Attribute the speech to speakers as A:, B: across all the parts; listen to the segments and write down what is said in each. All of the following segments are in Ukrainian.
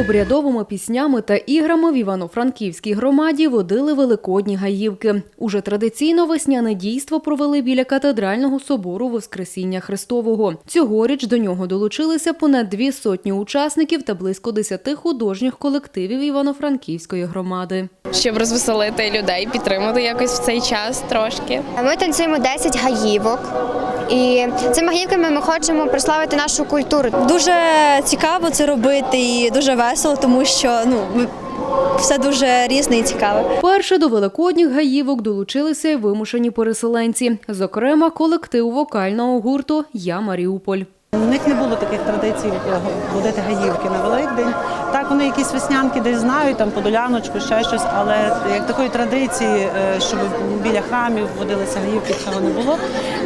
A: Обрядовими піснями та іграми в Івано-Франківській громаді водили великодні гаївки. Уже традиційно весняне дійство провели біля катедрального собору Воскресіння Христового. Цьогоріч до нього долучилися понад дві сотні учасників та близько десяти художніх колективів Івано-Франківської громади.
B: щоб розвеселити людей, підтримати якось в цей час трошки.
C: Ми танцюємо 10 гаївок, і цими гаївками ми хочемо прославити нашу культуру.
D: Дуже цікаво це робити і дуже весело, тому що ну ми- все дуже різне і цікаве.
A: Перше до великодніх гаївок долучилися й вимушені переселенці, зокрема колектив вокального гурту Я Маріуполь.
E: У них не було таких традицій е, водити гаївки на Великдень. Вони якісь веснянки десь знають, там подоляночку, ще щось, але як такої традиції, е, щоб біля храмів водилися гаївки, цього не було.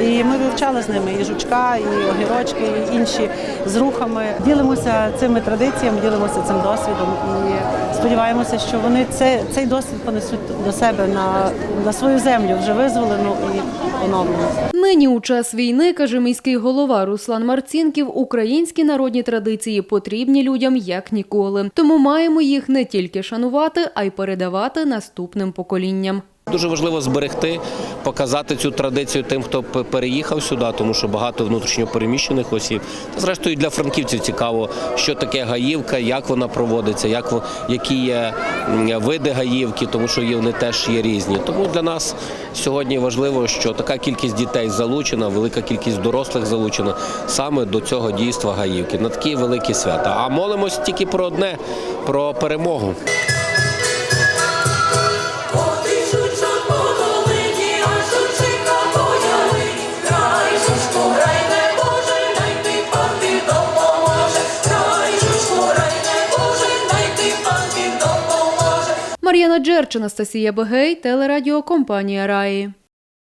E: І ми вивчали з ними і жучка, і огірочки, і інші з рухами. Ділимося цими традиціями, ділимося цим досвідом і сподіваємося, що вони це, цей досвід понесуть до себе на, на свою землю, вже визволену і оновлену.
A: Нині у час війни, каже міський голова Руслан Марцінків, українські народні традиції потрібні людям як ніколи. Тому маємо їх не тільки шанувати, а й передавати наступним поколінням.
F: Дуже важливо зберегти, показати цю традицію тим, хто переїхав сюди, тому що багато внутрішньо переміщених осіб. Та зрештою для франківців цікаво, що таке гаївка, як вона проводиться, як які є види гаївки, тому що вони теж є різні. Тому для нас сьогодні важливо, що така кількість дітей залучена, велика кількість дорослих залучена саме до цього дійства гаївки на такі великі свята. А молимось тільки про одне про перемогу.
A: Мар'яна Джерч, Анастасія Бегей, телерадіокомпанія Раї.